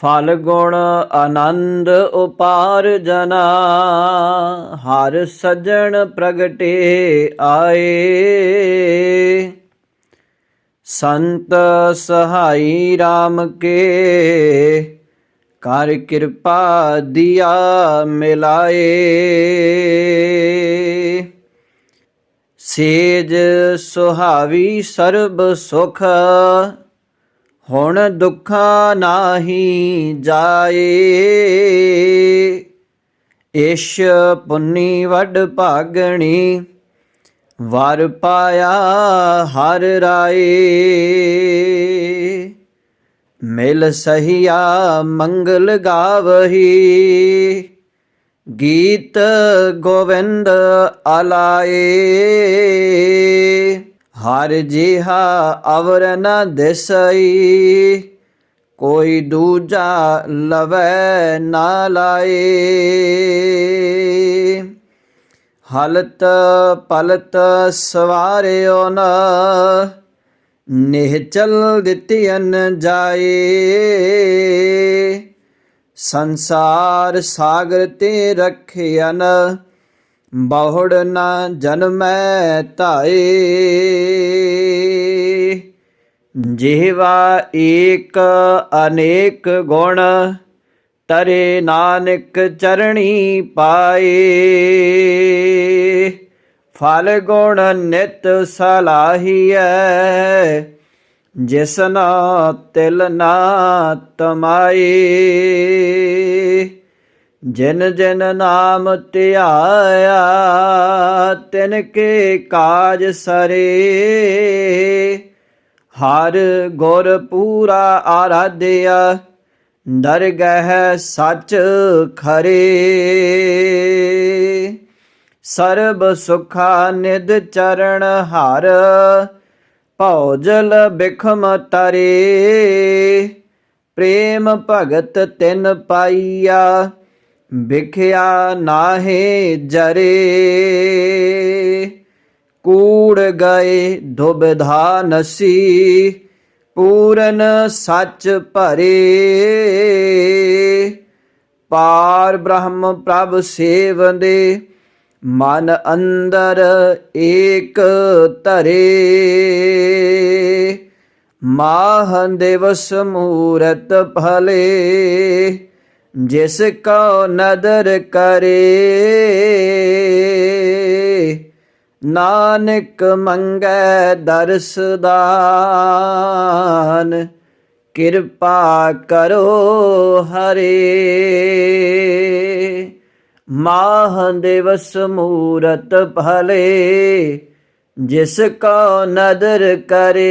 ਫਲ ਗੁਣ ਆਨੰਦ ਉਪਾਰ ਜਨਾ, ਹਰ ਸਜਣ ਪ੍ਰਗਟੇ ਆਏ। ਸੰਤ ਸਹਾਈ RAM ਕੇ, ਕਰ ਕਿਰਪਾ ਦਿਆ ਮਿਲਾਏ। ਸੇਜ ਸੁਹਾਵੀ ਸਰਬ ਸੁਖ ਹੁਣ ਦੁੱਖਾਂ ਨਾਹੀ ਜਾਏ। ਇਸ਼ ਪੁੰਨੀ ਵੱਡ ਭਾਗਣੀ, ਵਰ ਪਾਇਆ ਹਰ ਰਾਏ। ਮਿਲ ਸਹੀਆ ਮੰਗਲ ਗਾਵਹੀ, ਗੀਤ ਗੋਵਿੰਦ ਆਲਾਏ ਹਰ ਜਿਹਾ ਅਵਰ ਨ ਦਿਸਈ, ਕੋਈ ਦੂਜਾ ਲਵੈ ਨਾ ਲਾਏ। ਹਲਤ ਪਲਤ ਸਵਾਰਿਓ ਨ ਨਿਹਚਲ ਦਿੱਤੀਨ ਜਾਏ। ਸੰਸਾਰ ਸਾਗਰ ਤੇ ਰਖਿਆਨ ਬਹੁੜ ਨਾ ਜਨਮੈ ਧਾਏ। ਜਿਹਵਾ ਏਕ ਅਨੇਕ ਗੁਣ, ਤਰੇ ਨਾਨਕ ਚਰਣੀ ਪਾਏ। ਫਲ ਗੁਣ ਨਿਤ ਸਲਾਹੀਐ ਜਿਸਨਾ ਤਿਲ ਨਾ ਤਮਾਏ। ਜਿਨ ਜਿਨ ਨਾਮ ਧਿਆਇਆ, ਤਿਨ ਕੇ ਕਾਜ ਸਰੇ। ਹਰ ਗੁਰ ਪੂਰਾ ਆਰਾਧਿਆ, ਦਰਗਹਿ ਸੱਚ ਖਰੇ। ਸਰਬ ਸੁਖਾ ਨਿਦ ਚਰਨ ਹਰ ਭੌਜਲ ਬਿਖਮ ਤਰੇ। ਪ੍ਰੇਮ ਭਗਤ ਤਿਨ ਪਾਈਆ ਵਿਖਿਆ ਨਾਹੇ ਜਰੇ। ਕੂੜ ਗਏ ਦੁਬਧਾ ਨਸੀ ਪੂਰਨ ਸੱਚ ਭਰੇ। ਪਾਰ ਬ੍ਰਹਮ ਪ੍ਰਭ ਸੇਵੰਦੇ, ਮਨ ਅੰਦਰ ਏਕ ਧਰੇ। ਮਾਹ ਦਿਵਸ ਮੂਰਤ ਭਲੇ ਜਿਸ ਕੋ ਨਦਰ ਕਰੇ, ਨਾਨਕ ਮੰਗੈ ਦਰਸਦਾਨ ਕਿਰਪਾ ਕਰੋ ਹਰੇ। ਮਾਹ ਦਿਵਸ ਮੂਰਤ ਭਲੇ, ਜਿਸ ਕੋ ਨਦਰ ਕਰੇ